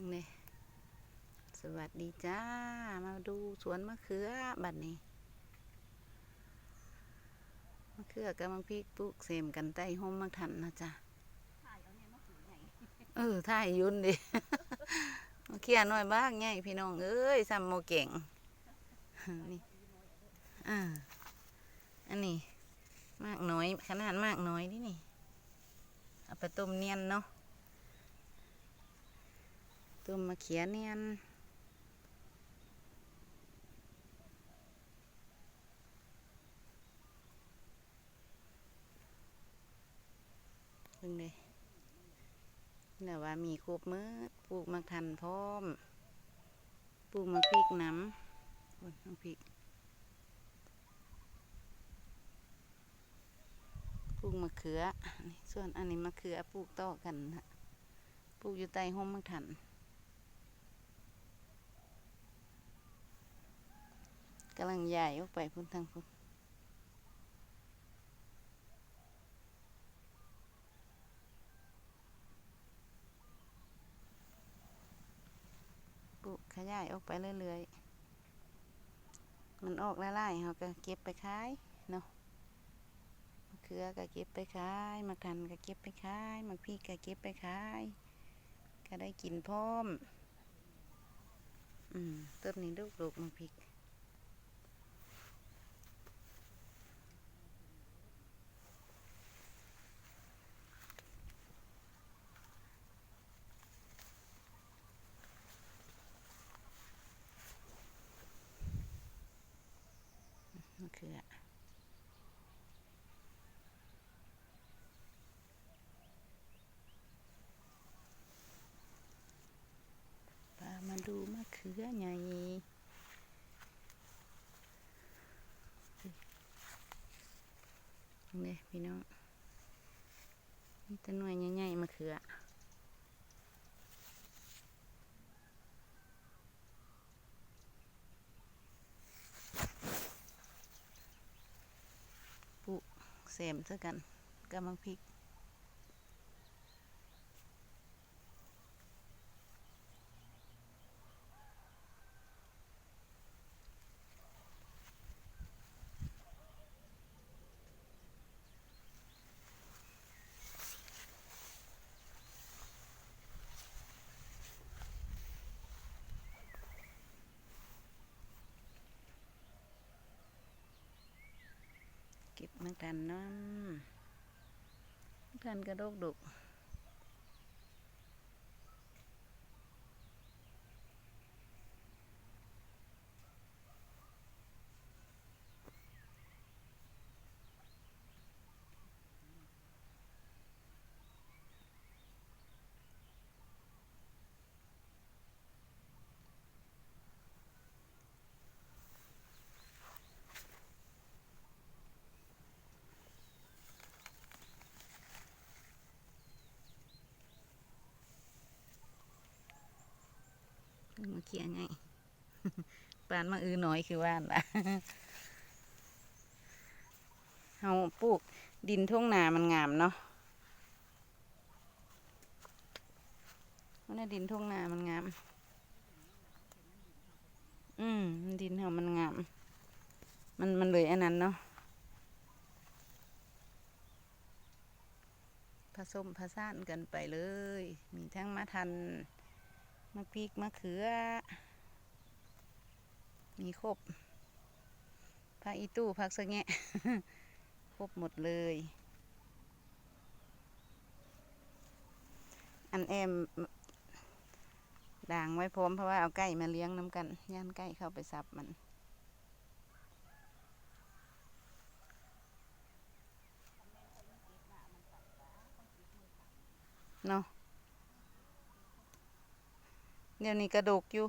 นี่สวัสดีจ้า มาดูสวนมะเขือบัดนี้ มะเขือกับมังพริกปลูกเสมกันใต้ห่มมะทันนะจ๊ะถ่ายเอาเนี่ยมาถือไงเออท่ายยุ่นดิมะเขือน้อยบ้างไงพี่น้อง เอ้ยซ้ำโมเก่ง นี่อ่าอันนี้ มากน้อย ขนาดมากน้อยนี่นี่เอาไปต้มเนียนเนาะ ต้มมะเขือเนียนเพิ่งเลยแต่ว่ามีครบมือปลูกมะทันพร้อม ปลูกมะพริกน้ำบนมะพริกปลูกมะเขือ ส่วนอันนี้มะเขือปลูกต่อกันนะปลูกอยู่ใต้ห่มมะทัน กำลังใหญ่ออกไปพุ่นทางพุ่นปลูกขยายออกไปเรื่อยๆ มันออกไล่ๆเขาก็เก็บไปขายเนาะมะเขือก็เก็บไปขายมะทันก็เก็บไปขายมะพริกก็เก็บไปขาย ก็ได้กินพร้อม อืมต้นนี้ลูกๆมะพริก มะเขือพามา เชือใหญ่นี่พี่น้องนี่ตะหน่วยใหญ่ๆมะเขือปลูกเสมซะกันกับมังพริก เท่านนั้น้ำกันกระดกดก มาเคียไงปานมาอือน้อยคือว่านละเฮาปลูกดินทุ่งนามันงามเนาะเพราะในดินทุ่งนามันงาม อืม ดินเฮามันงาม มันมันเลยอันนั้นเนาะผสมผสานกันไปเลย มีทั้งมะทัน มะพริกมะเขือ มีครบผักอีตู้ผักสะแงะครบหมดเลย อันแอมด่างไว้พร้อมเพราะว่าเอาไก่มาเลี้ยงน้ำกัน ย่านไก่เข้าไปซับมันเนาะ เดี๋ยวนี้กระดกอยู่